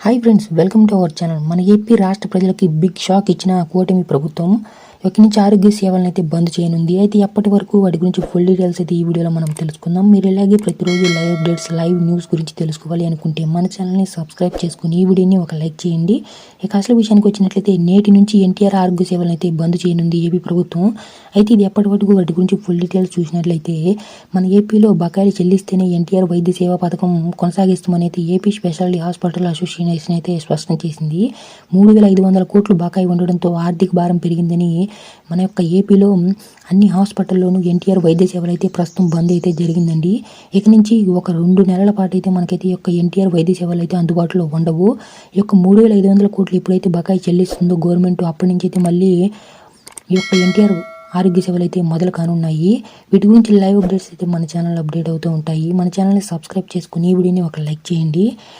Hi friends welcome to our channel మన AP రాష్ట్ర ప్రజలకి బిగ్ షాక్ ఇచ్చిన కూటమి ప్రభుత్వం ఇక్కడి నుంచి ఆరోగ్య సేవలను అయితే బంద్ చేయనుంది. అయితే ఎప్పటి వరకు వాటి గురించి ఫుల్ డీటెయిల్స్ అయితే ఈ వీడియోలో మనం తెలుసుకుందాం. మీరు ఇలాగే ప్రతిరోజు లైవ్ అప్డేట్స్ లైవ్ న్యూస్ గురించి తెలుసుకోవాలి అనుకుంటే మన ఛానల్ని సబ్స్క్రైబ్ చేసుకుని ఈ వీడియోని ఒక లైక్ చేయండి. ఇక అసలు విషయానికి వచ్చినట్లయితే నేటి నుంచి ఎన్టీఆర్ ఆరోగ్య సేవలను అయితే బంద్ చేయనుంది ఏపీ ప్రభుత్వం. అయితే ఇది ఎప్పటి వరకు వాటి గురించి ఫుల్ డీటెయిల్స్ చూసినట్లయితే మన ఏపీలో బకాయిలు చెల్లిస్తేనే ఎన్టీఆర్ వైద్య సేవా పథకం కొనసాగిస్తామని అయితే ఏపీ స్పెషాలిటీ హాస్పిటల్ అసోసియేషన్ అయితే స్పష్టం చేసింది. మూడు వేల ఐదు వందల కోట్లు బకాయి ఉండడంతో ఆర్థిక భారం పెరిగిందని మన యొక్క ఏపీలో అన్ని హాస్పిటల్లోనూ ఎన్టీఆర్ వైద్య సేవలు అయితే ప్రస్తుతం బంద్ అయితే జరిగిందండి. ఇక నుంచి ఒక రెండు నెలల పాటు అయితే మనకైతే యొక్క ఎన్టీఆర్ వైద్య సేవలు అయితే అందుబాటులో ఉండవు. ఈ యొక్క మూడు వేల ఐదు వందల కోట్లు ఎప్పుడైతే బకాయి చెల్లిస్తుందో గవర్నమెంట్ అప్పటి నుంచి అయితే మళ్ళీ ఈ యొక్క ఎన్టీఆర్ ఆరోగ్య సేవలు అయితే మొదలు కానున్నాయి. వీటి గురించి లైవ్ అప్డేట్స్ అయితే మన ఛానల్ అప్డేట్ అవుతూ ఉంటాయి. మన ఛానల్ని సబ్స్క్రైబ్ చేసుకుని ఈ వీడియోని ఒక లైక్ చేయండి.